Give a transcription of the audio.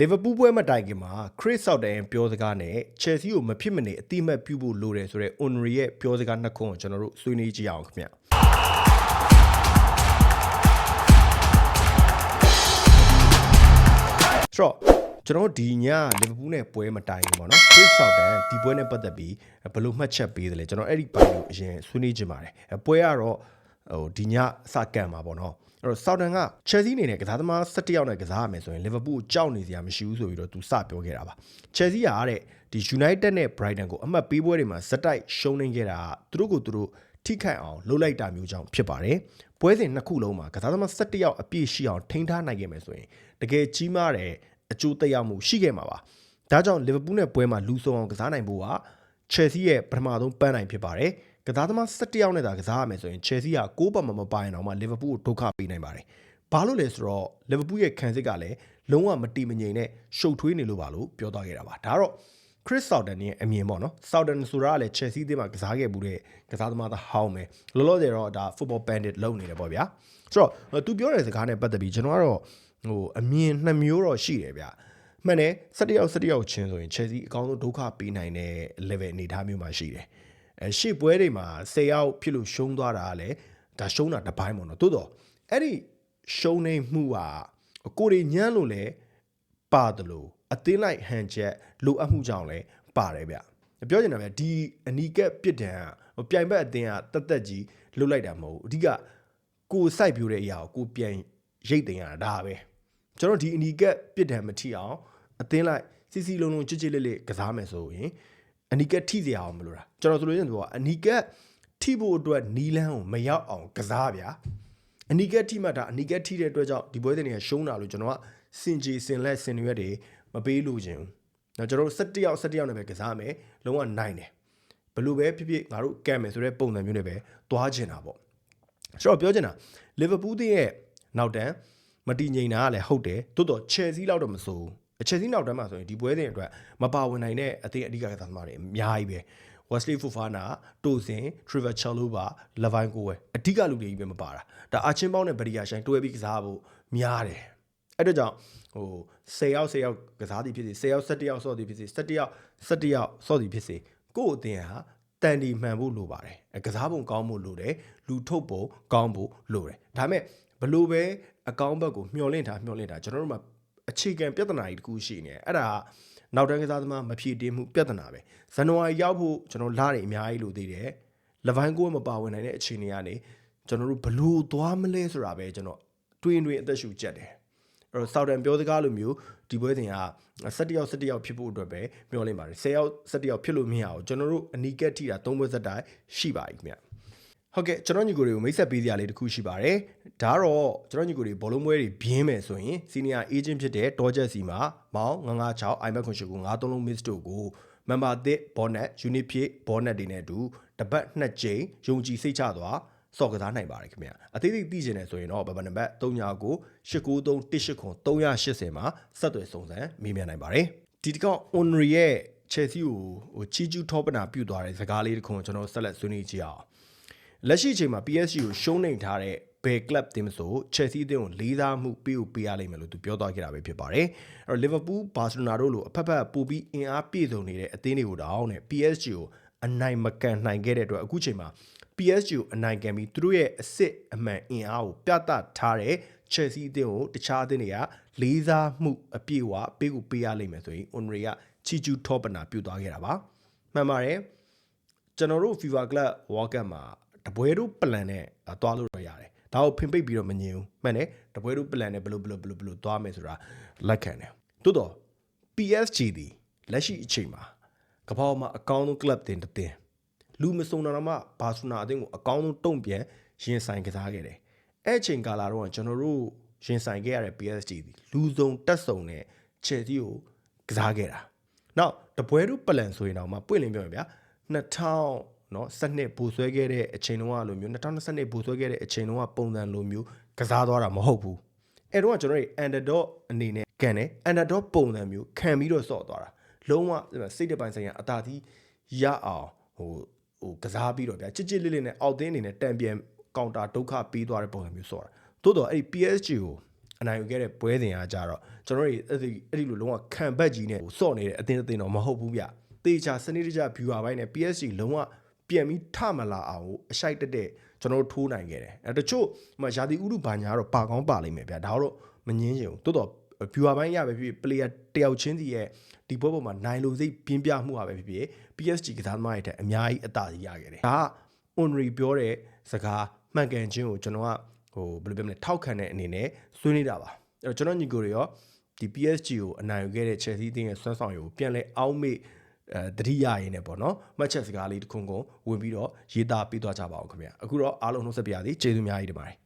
လီဗာပူးပွဲမတိုင်ခင်မှာခရစ်ဆော့တန်ပြောစကားနဲ့ချယ်ဆီကိုမဖြစ်မနေအတိမတ်ပြုဖို့လိုတယ်ဆိုတော့ Onry ရဲ့ပြောစကားနှစ်ခုကိုကျွန်တော်တို့ဆွေးနွေးကြည့်အောင်ခင်ဗျဆိုတော့ကျွန်တော်တို့ဒီညလီဗာပူးနဲ့ပွဲမတိုင်ခင်ပေါ့နော်ခရစ်ဆော့တန်ဒီပွဲနဲ့ပတ်သက်ပြီးဘယ်လိုမှတ်ချက်ပေးတယ်လဲကျွန်တော်အဲ့ဒီပိုင်းကိုအရင်ဆွေးနွေးချင်ပါတယ်ပွဲကတော့ဟိုဒီညစကန်မှာပေါ့နော် အဲ့တော့ဆောက်တန်ကချယ်ဆီအနေနဲ့ကစားသမား17ယောက်နဲ့ကစားရမယ်ဆိုရင်လီဗာပူးကိုကြောက်နေစရာမရှိဘူးဆိုပြီးတော့သူစပြောခဲ့တာပါချယ်ဆီကတဲ့ဒီ United နဲ့ Brighton ကိုအမှတ်ပေးပွဲတွေမှာဇက်တိုက်ရှုံးနေခဲ့တာသူတို့ကိုသူတို့ထိခိုက်အောင်လှုပ်လိုက်တာမျိုးကြောင့်ဖြစ်ပါတယ်ပွဲစဉ်နှစ်ခုလုံးမှာကစားသမား17ယောက်အပြည့်ရှိအောင်ထိန်းထားနိုင်ခဲ့မယ်ဆိုရင်တကယ်ကြီးမားတဲ့အကျိုးသက်ရောက်မှုရှိခဲ့မှာပါဒါကြောင့်လီဗာပူးနဲ့ပွဲမှာလူဆုံအောင်ကစားနိုင်ဖို့ကချယ်ဆီရဲ့ပထမဆုံးပန်းနိုင်ဖြစ်ပါတယ် ကစားသမား17ယောက်နဲ့သာကစားရမယ်ဆိုရင်ချယ်ဆီက6ပတ်မှမပိုင်အောင်မှလီဗာပူးကိုဒုက္ခပေးနိုင်ပါတယ်။ဘာလို့လဲဆိုတော့လီဗာပူးရဲ့ခံစစ်ကလည်းလုံးဝမတိမငြိမ်နဲ့ရှုပ်ထွေးနေလို့ပါလို့ပြောသွားခဲ့တာပါ။ဒါတော့ Chris Southern ရဲ့အမြင်ပေါ့နော်။ Southern ဆိုတာကလည်း Chelsea အသင်းမှာကစားခဲ့မှုတဲ့ကစားသမားသားဟောင်းပဲ။လောလောဆယ်တော့ဒါ football bandit လုပ်နေတယ်ပေါ့ဗျာ။ဆိုတော့သူပြောတဲ့စကားနဲ့ပတ်သက်ပြီးကျွန်တော်ကတော့ဟိုအမြင်နှစ်မျိုးတော့ရှိတယ်ဗျ။မှန်တယ်17ယောက်17ယောက်ချင်းဆိုရင် Chelsea အကောင်းဆုံးဒုက္ခပေးနိုင်တဲ့ level အနေအထားမျိုးမှာရှိတယ်။ အဲရှေ့ပွဲတွေမှာ10ယောက်ဖြစ်လို့ရှုံးသွားတာကလည်းဒါရှုံးတာတစ်ပိုင်းပေါ့နော်။တိုးတော့အဲ့ဒီရှုံးနေမှုကကိုရီညမ်းလို့လဲပါတယ်လို့အသင်းလိုက်ဟန်ချက်လိုအပ်မှုကြောင့်လဲပါတယ်ဗျ။ပြောချင်တာဗျဒီအနီကက်ပြစ်ဒဏ်ကပြိုင်ဘက်အသင်းကတက်တက်ကြီးလွတ်လိုက်တာမဟုတ်ဘူး။အဓိကကိုစိုက်ပြိုတဲ့အရာကိုကိုပြန်ရိတ်တင်ရတာဒါပဲ။ကျွန်တော်ဒီအနီကက်ပြစ်ဒဏ်မထိအောင်အသင်းလိုက်စီစီလုံးလုံးကြစ်ကြစ်လေးလေးကစားမယ်ဆိုရင် အနီကက်ထိစရာအောင်မလိုတာကျွန်တော်ဆိုလို့ရင်ဆိုတော့အနီကက်ထိဖို့အတွက်နီလန်းကိုမရောက်အောင်ကစားဗျာအနီကက်ထိမှဒါအနီကက်ထိတဲ့အတွက်ကြောင့်ဒီပွဲစဉ်တွေကရှုံးတာလို့ကျွန်တော်ကစင်ကြီးစင်လက်စင်ရွက်တွေမပေးလို့ခြင်းနော်ကျွန်တော်တို့17ယောက်17ယောက်နဲ့ပဲကစားမယ်လုံးဝနိုင်တယ်ဘလို့ပဲဖြစ်ဖြစ်ငါတို့ကမ်းမယ်ဆိုတဲ့ပုံစံမျိုးနဲ့ပဲသွားချင်တာပေါ့ဆိုတော့ပြောချင်တာလီဗာပူးတဲ့ရဲ့နောက်တန်းမတည်ငြိမ်တာကလည်းဟုတ်တယ်တိုးတော့ချယ်ဆီလောက်တော့မစိုးဘူး အချက်စီးနောက်တန်းမှာဆိုရင်ဒီပွဲစဉ်အတွက်မပါဝင်နိုင်တဲ့အသင်းအဓိကကစားသမားတွေအများကြီးပဲ Wesley Fofana တိုစင် Trevor Chalobah Levine ကိုပဲအဓိကလူတွေကြီးပဲမပါတာဒါအချင်းပေါင်းနဲ့ဗရီယာရှိုင်းတွဲပြီးကစားဖို့များတယ်အဲ့တော့ကြောင့်ဟို10ယောက်10ယောက်ကစားသည်ဖြစ်စေ10ယောက်17ယောက်ဆော့သည်ဖြစ်စေ17ယောက်17ယောက်ဆော့သည်ဖြစ်စေကို့အသင်းဟာတန်ဒီမှန်ဖို့လိုပါတယ်ကစားပုံကောင်းဖို့လိုတယ်လူထုတ်ပုံကောင်းဖို့လိုတယ်ဒါပေမဲ့ဘလို့ပဲအကောင်းဘက်ကိုမျှော်လင့်တာမျှော်လင့်တာကျွန်တော်တို့မှာ အခြေခံပြဿနာကြီးတစ်ခုရှိနေတယ်အဲ့ဒါနောက်တန်းကစားသမားမဖြည့်တင်းမှုပြဿနာပဲဇန်နဝါရီရောက်ဖို့ကျွန်တော်လာနေအများကြီးလို့သိတယ်လဗိုင်းကိုမပါဝင်နိုင်တဲ့အခြေအနေကနေကျွန်တော်တို့ဘလို့သွားမလဲဆိုတာပဲကျွန်တော်တွင်တွင်အသက်ရှူချက်တယ်အဲ့တော့ဆောက်တန်ပြောစကားလိုမျိုးဒီပွဲစဉ်က17ယောက်17ယောက်ဖြစ်ဖို့အတွက်ပဲပြောလိမ့်ပါတယ်10ယောက်17ယောက်ဖြစ်လို့မရအောင်ကျွန်တော်တို့အနီကက်ထိတာ3ပွဲဆက်တိုင်းရှိပါပြီခင်ဗျ ဟုတ်ကဲ့ကျွန်တော်ညီကိုတွေကိုမိတ်ဆက်ပေးစရာလေးတစ်ခုရှိပါတယ်ဒါတော့ကျွန်တော်ညီကိုတွေဘောလုံးပွဲတွေပြင်းမယ်ဆိုရင်စီနီယာအေဂျင့်ဖြစ်တဲ့ဒေါ်ဂျက်စီမှာမောင်996 iMac ခွန်ရှိကို93လုံး miss တို့ကိုမန်ဘာသစ်ဘောနက်ယူနစ်ဖြစ်ဘောနက်တွေနဲ့အတူတပတ်နှစ်ကြိမ်ယုံကြည်စိတ်ချသွားစော့ကစားနိုင်ပါတယ်ခင်ဗျာအသေးစိတ်သိချင်တယ်ဆိုရင်တော့ဘယ်ဘနံပါတ်39ကို893 189 380မှာဆက်သွယ်စုံစမ်းမေးမြန်းနိုင်ပါတယ်ဒီတစ်ခေါက် Onry ရဲ့ Chelsea ကိုဟိုချီကျူးထောပနာပြုတ်သွားတဲ့စကားလေးတစ်ခုကိုကျွန်တော်ဆက်လက်ဆွေးနွေးကြည့်အောင် လက်ရှိအချိန်မှာ PSG ကိုရှုံးနေထားတဲ့ဘယ် club တင်မဆို Chelsea အသင်းကိုလေးစားမှုပေးဖို့ပေးရလိမ့်မယ်လို့သူပြောသွားခဲ့တာပဲဖြစ်ပါတယ်။အဲ့တော့ Liverpool, Barcelona တို့လိုအဖက်ဖက်ပိုပြီးအင်အားပြည့်စုံနေတဲ့အသင်းတွေကိုတောင်းနဲ့ PSG ကိုအနိုင်မကန်နိုင်ခဲ့တဲ့အတွက်အခုချိန်မှာ PSG ကိုအနိုင်ကန်ပြီးသူတို့ရဲ့အစ်စ်အမှန်အင်အားကိုပြသထားတဲ့ Chelsea အသင်းကိုတခြားအသင်းတွေကလေးစားမှုအပြည့်အဝပေးကိုပေးရလိမ့်မယ်ဆိုရင် Onry ကချီကျူးထောပနာပြုတ်သွားခဲ့တာပါ။မှန်ပါတယ်။ကျွန်တော်တို့ FIFA Club World Cup မှာ တပွဲတို့ပလန်နဲ့သွားလို့တော့ရတယ်ဒါကိုဖင်ပိတ်ပြီးတော့မငြင်းဘူးမှန်တယ်တပွဲတို့ပလန်နဲ့ဘလို့ဘလို့ဘလို့ဘလို့သွားမယ်ဆိုတာလက်ခံတယ်တိုးတော့ PSG ဒီလက်ရှိအချိန်မှာကမ္ဘာမှာအကောင်းဆုံး club တင်တင်လူမစုံတော့မှဘာဆူနာအသင်းကိုအကောင်းဆုံးတုံ့ပြန်ရင်ဆိုင်ကစားခဲ့တယ်အဲ့ချိန်ကာလာတော့ကျွန်တော်တို့ရင်ဆိုင်ခဲ့ရတဲ့ PSG ဒီလူစုံတက်စုံနဲ့ Chelsea ကိုကစားခဲ့တာနောက်တပွဲတို့ပလန်ဆိုရင်တော့မှပွင့်လင်းပြောရင်ဗျာ2000 နော်စနစ်ဘူဆွဲခဲ့တဲ့အချိန်တုန်းကလိုမျိုး2020ဘူဆွဲခဲ့တဲ့အချိန်တုန်းကပုံစံလိုမျိုးကစားသွားတာမဟုတ်ဘူးအဲ့တော့ကျွန်တော်တို့ underdog အနေနဲ့ကန်တယ် underdog ပုံစံမျိုးခံပြီးတော့စော့သွားတာလုံးဝစိတ်တပိုင်းဆိုင်ရာအသာသီးရအောင်ဟိုဟိုကစားပြီးတော့ဗျာချစ်ချစ်လေးလေးနဲ့အောက်တင်းအနေနဲ့တံပြန်ကောင်တာဒုက္ခပေးသွားတဲ့ပုံစံမျိုးစော့တာသို့တော့အဲ့ဒီ PSG ကိုအနိုင်ယူခဲ့တဲ့ပွဲစဉ်ကကြတော့ကျွန်တော်တို့အဲ့ဒီအဲ့ဒီလိုလုံးဝခံဘက်ကြီးနဲ့စော့နေတဲ့အတင်းအတင်းတော့မဟုတ်ဘူးဗျတေချာစနစ်တကျ viewer ဘိုင်းနဲ့ PSG လုံးဝ ပြန်ပြီးထမလာအောင်ကိုအရှိုက်တက်တဲ့ကျွန်တော်တို့ထိုးနိုင်ခဲ့တယ်အဲတချို့ဟိုမှာယာတီဥရုဘာညာတော့ပါကောင်းပါလိမ့်မယ်ဗျဒါတော့မငင်းချင်ဘူးတိုးတော့ viewer ဘိုင်းရပဲဖြစ်ဖြစ် player တယောက်ချင်းစီရဲ့ဒီပွဲပေါ်မှာနိုင်လို့စိတ်ပြင်းပြမှုပါပဲဖြစ်ဖြစ် PSG ကစားသမားတွေတဲ့အများကြီးအသာစီရခဲ့တယ်ဒါက Onry ပြောတဲ့စကားမှန်ကန်ခြင်းကိုကျွန်တော်ကဟိုဘယ်လိုပြောမလဲထောက်ခံတဲ့အနေနဲ့ဆွေးနွေးတာပါအဲ့တော့ကျွန်တော်ညီကိုတွေရောဒီ PSG ကိုအနိုင်ယူခဲ့တဲ့ Chelsea တင်းရဲ့ဆွမ်းဆောင်ရည်ကိုပြန်လဲအောင်းမေ့ အဲတတိယရင်းနဲ့ပေါ့နော်မှတ်ချက်စကားလေးတစ်ခုခုဝင်ပြီးတော့ရေးသားပေးသွားကြပါအောင်ခင်ဗျာအခုတော့အားလုံးနှုတ်ဆက်ပြရသည်ကျေးဇူးများကြီးတင်ပါတယ်